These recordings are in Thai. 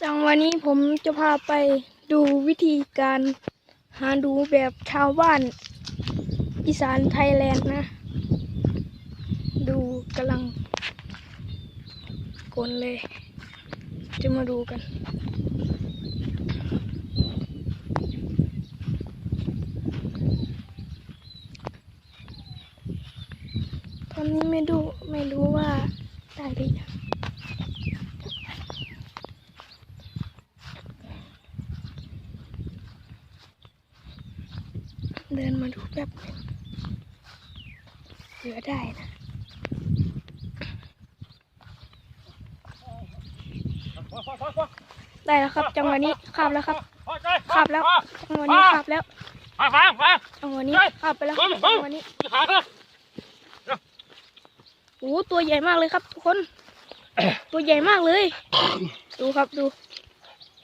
จังวันนี้ผมจะพาไปดูวิธีการหาดูแบบชาวบ้านอีสานไทยแลนด์นะ ดูกำลังกลเลย จะมาดูกัน ตอนนี้ไม่ดูไม่รู้ว่าได้หรือยัง เดินมาดูแป๊บเหลือได้นะได้แล้วครับจังหวะนี้ขับแล้วครับขับแล้วจังหวะนี้ขับแล้วมาฟังฟังจังหวะนี้ขับไปแล้วจังหวะนี้ขาเถอะโอ้ตัวใหญ่มากเลยครับทุกคน ตัวใหญ่มากเลย ดูครับดู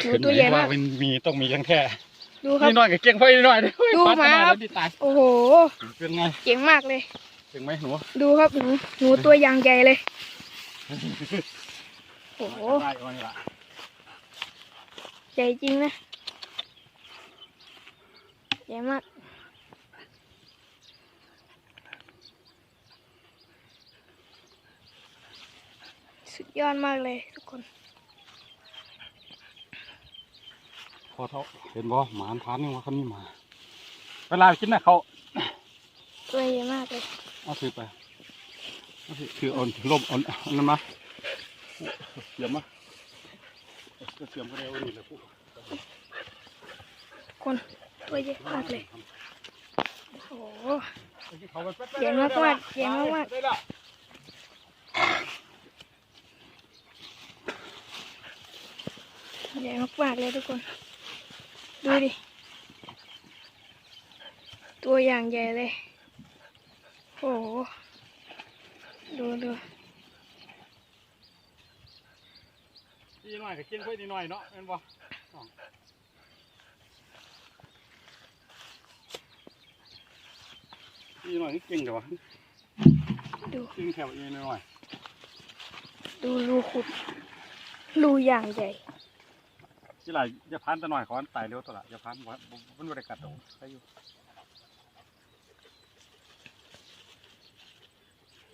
ดูตัวใหญ่มากมันมีต้องมีทั้งแท้ ดูครับ นี่น้อยกับเก่งไฟนิดหน่อยดิดูหมาครับดิตายโอ้โห เป็นไงเจ๋งมากเลย เก่งไหมหนูดูครับหนูหนูตัวอย่างใหญ่เลย โอ้โห ได้วันนี้ละใหญ่จริงนะ ใหญ่มาก สุดยอดมากเลยทุกคน พอเท่าเห็นบ่หมาทานนี่ว่าเขานี่หมา เวลากินน่ะเขาตัวใหญ่มากเลยเอาถือไปเอาถือถืออ่อนลมอ่อนอันนั้นมาเสียมมาก็เสียมก็ได้เอานี่แหละพวกคนตัวใหญ่มากเลยโอ้โหเขาไปแป๊บๆเสียงมากๆเสียงมากๆได้ละใหญ่มากๆเลยทุกคน ดูดิ ตัวอย่างใหญ่เลย โอ้โห ดูดูนี่หน่อยกับเก่งไฟนิดหน่อยเนาะเป็นบ่น้องนี่หน่อยนี่เก่งแต่ว่าดูเก่งแถวนี้หน่อย ดูรูขุดรูอย่างใหญ่ ที่ไรจะพันตัวหน่อยขออันตายเร็วตัวละจะพันบ่บ่มันบ่ได้กัดเอาใครอยู่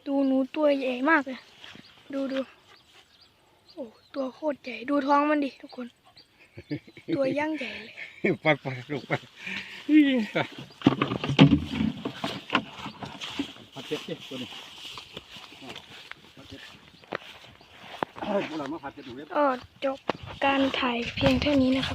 ดูหนูตัวใหญ่มากเลย ดูดูโอ้ตัวโคตรใหญ่ ดูท้องมันดิทุกคน ตัวย่างใหญ่เลยไปไปลูกไปพัดเจ็บเจ็บตัวนี้พัดเจ็บ เออจบการถ่ายเพียงเท่านี้นะครับ